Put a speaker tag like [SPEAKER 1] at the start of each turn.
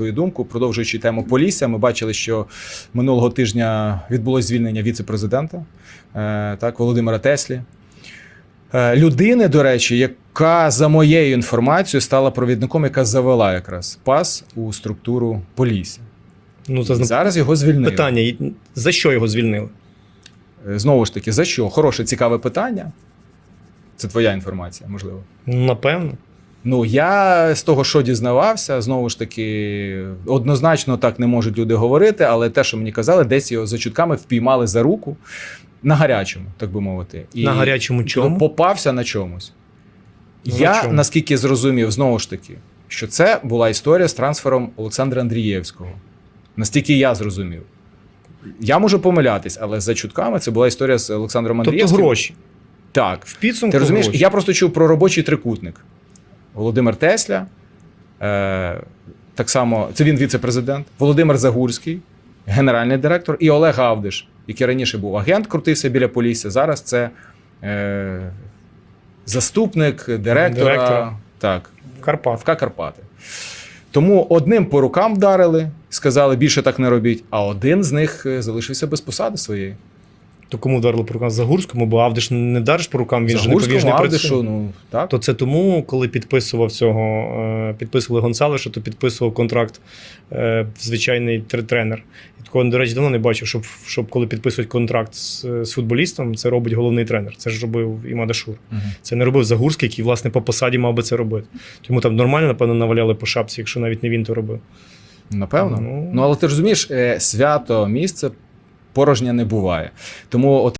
[SPEAKER 1] Свою думку, продовжуючи тему Полісся, ми бачили, що минулого тижня відбулось звільнення віце-президента е, так, Володимира Теслі. Е, людини, до речі, яка за моєю інформацією стала провідником, яка завела якраз пас у структуру Полісся.
[SPEAKER 2] Ну, це
[SPEAKER 1] зараз його звільнили.
[SPEAKER 2] питання: за що його звільнили?
[SPEAKER 1] Е, Знову ж таки, за що? Хороше, цікаве питання. Це твоя інформація, можливо.
[SPEAKER 2] Напевно.
[SPEAKER 1] Ну, я з того, що дізнавався, знову ж таки, однозначно так не можуть люди говорити, але те, що мені казали, десь його за чутками впіймали за руку на гарячому, так би мовити. І
[SPEAKER 2] На гарячому чому?
[SPEAKER 1] Попався на чомусь.
[SPEAKER 2] Ну, на
[SPEAKER 1] я
[SPEAKER 2] чому?
[SPEAKER 1] наскільки зрозумів, знову ж таки, що це була історія з трансфером Олександра Андрієвського. Настільки я зрозумів. Я можу помилятись, але за чутками це була історія з Олександром
[SPEAKER 2] Тобто
[SPEAKER 1] Андрієвським.
[SPEAKER 2] гроші.
[SPEAKER 1] Так.
[SPEAKER 2] В підсумку
[SPEAKER 1] Ти розумієш,
[SPEAKER 2] гроші.
[SPEAKER 1] я просто чув про робочий трикутник. Володимир Тесля, е, так само, це він віце-президент, Володимир Загурський, генеральний директор, і Олег Гавдиш, який раніше був агент, крутився біля Полісся. Зараз це е, заступник директора,
[SPEAKER 2] Директора.
[SPEAKER 1] Так,
[SPEAKER 2] Карпат.
[SPEAKER 1] ФК Карпати. Тому одним по рукам вдарили, сказали, більше так не робіть, а один з них е, залишився без посади своєї.
[SPEAKER 2] То кому вдарили по рукам? Загурському, бо Авдиш не дариш по рукам, він же не
[SPEAKER 1] Загурському,
[SPEAKER 2] повіжний
[SPEAKER 1] Авдишу,
[SPEAKER 2] працює.
[SPEAKER 1] ну так.
[SPEAKER 2] То це тому, коли підписував цього, е, підписували Гонсалеша, то підписував контракт е, звичайний тренер. І такого, до речі, давно не бачив, щоб, щоб коли підписують контракт з, з футболістом, це робить головний тренер. Це ж робив і Мадашур.
[SPEAKER 1] Мгм.
[SPEAKER 2] Це не робив Загурський, який, власне, по посаді мав би це робити. Тому там нормально, напевно, наваляли по шапці, якщо навіть не він то робив.
[SPEAKER 1] Напевно.
[SPEAKER 2] Ну.
[SPEAKER 1] Ну, але ти розумієш, е, свято місце порожнє не буває. Тому от